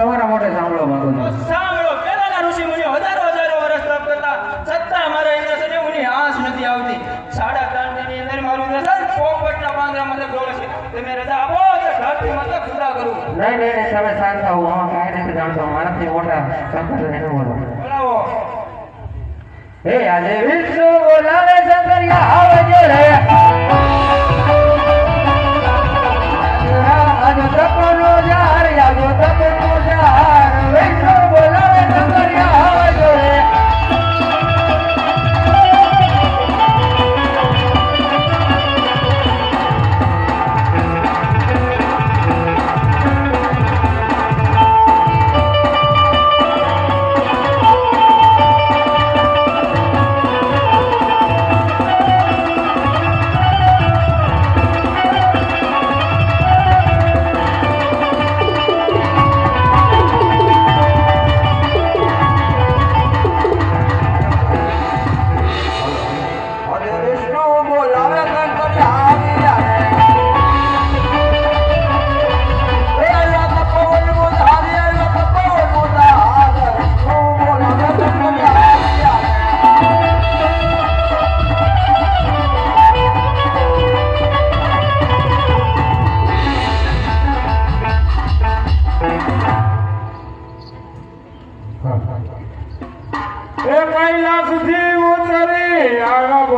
તમારા મોઢે સાંભળવા માંગુ છું. સાંભળો પહેલાના ઋષિ મુનિઓ હજારો હજારો વર્ષ તપ કરતા છતાં મારા ઇન્દ્રસને મુનિ આંસ નથી આવતી. સાડા ત્રણની અંદર મારું ઇન્દ્રસન પોપટના પાંદડામાં ગોળે છે. તમે રજા આપો તો ધરતી મતલબ ખુદા કરું. નહીં નહીં તમે શાંત થાવ આમાં કાંઈ નથી જાણતો. મારાથી મોટા સંકટ નહીં બોલો. ¡Eh, Alevizu, volar de કૈલાસથી ઉતરી આવ્યા